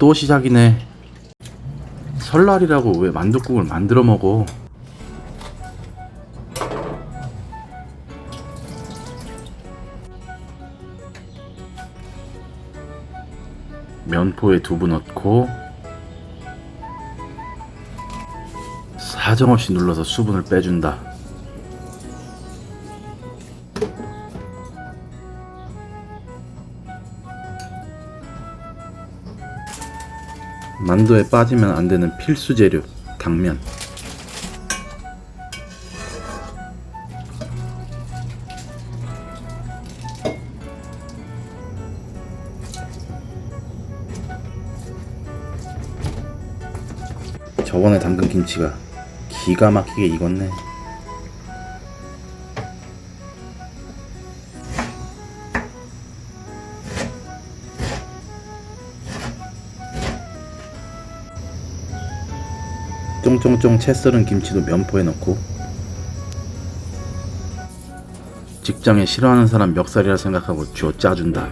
또 시작이네. 설날이라고 왜 만둣국을 만들어 먹어? 면포에 두부 넣고 사정없이 눌러서 수분을 빼준다. 만두에 빠지면 안 되는 필수 재료 당면. 저번에 담근 김치가 기가 막히게 익었네. 쫑쫑쫑 채 썰은 김치도 면포에 넣고 직장에 싫어하는 사람 멱살이라 생각하고 쥐어 짜준다.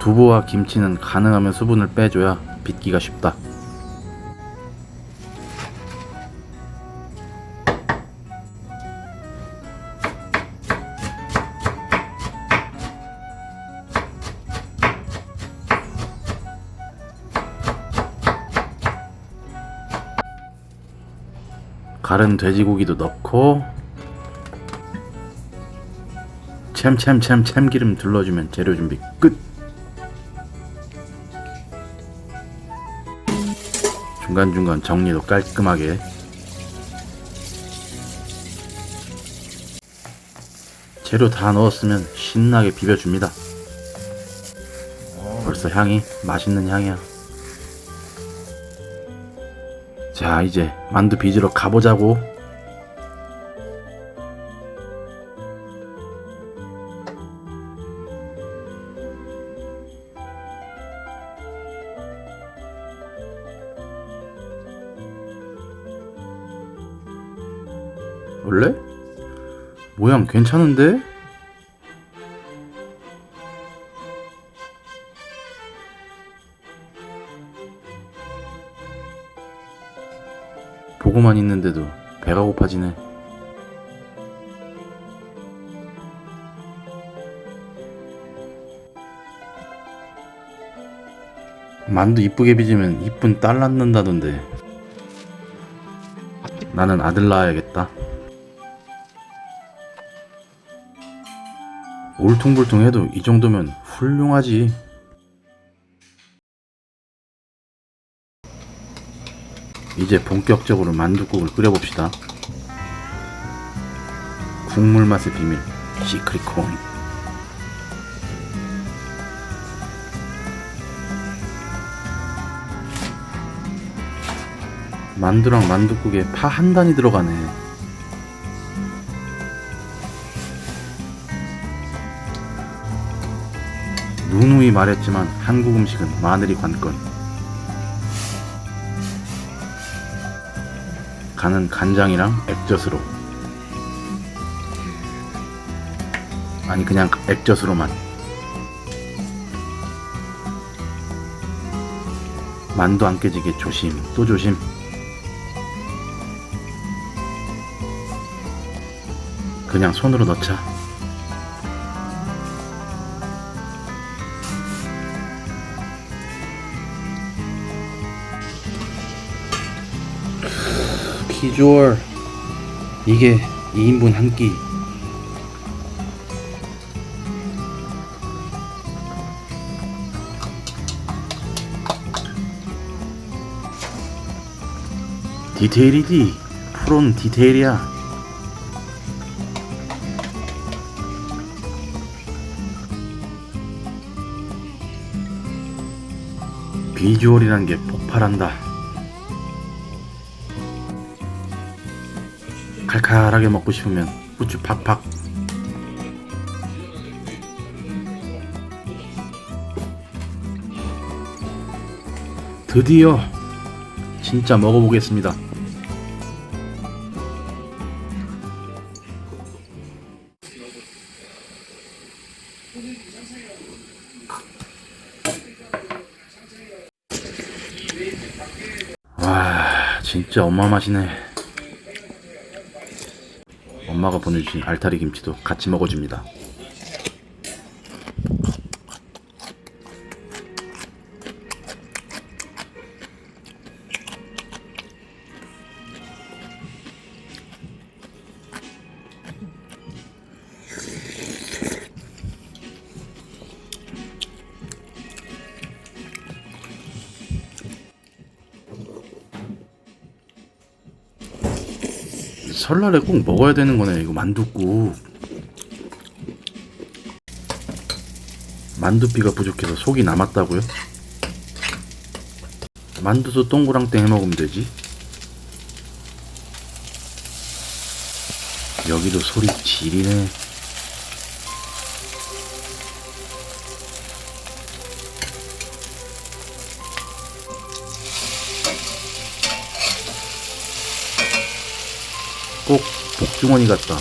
두부와 김치는 가능하면 수분을 빼줘야 빚기가 쉽다. 가른 돼지고기도 넣고 챔챔챔 참기름 둘러주면 재료 준비 끝. 중간중간 정리도 깔끔하게 재료 다 넣었으면 신나게 비벼줍니다. 벌써 향이 맛있는 향이야. 자, 이제 만두 빚으러 가보자고. 원래? 모양 괜찮은데? 보고만 있는데도 배가 고파지네. 만두 이쁘게 빚으면 이쁜 딸 낳는다던데. 나는 아들 낳아야겠다. 울퉁불퉁해도 이 정도면 훌륭하지. 이제 본격적으로 만두국을 끓여봅시다. 국물 맛의 비밀, 시크릿 콘. 만두랑 만두국에 파 한 단이 들어가네. 누누이 말했지만 한국 음식은 마늘이 관건. 간은 간장이랑 액젓으로. 아니 그냥 액젓으로만. 만두 안 깨지게 조심 또 조심. 그냥 손으로 넣자. 비주얼 이게 2인분 한 끼. 디테일이디 프로는 디테일이야. 비주얼이란 게 폭발한다. 칼칼하게 먹고 싶으면 후추 팍팍 드디어 진짜 먹어보겠습니다 와 진짜 엄마 맛이네. 엄마가 보내주신 알타리 김치도 같이 먹어줍니다 설날에 꼭 먹어야 되는 거네 이거 만둣국. 만두피가 부족해서 속이 남았다고요? 만두도 동그랑땡 해먹으면 되지. 여기도 소리 지리네 꼭 복주머니 같다.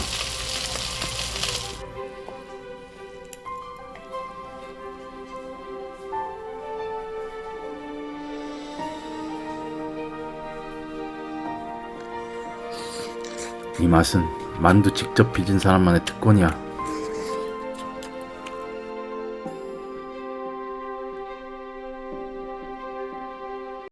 이 맛은 만두 직접 빚은 사람만의 특권이야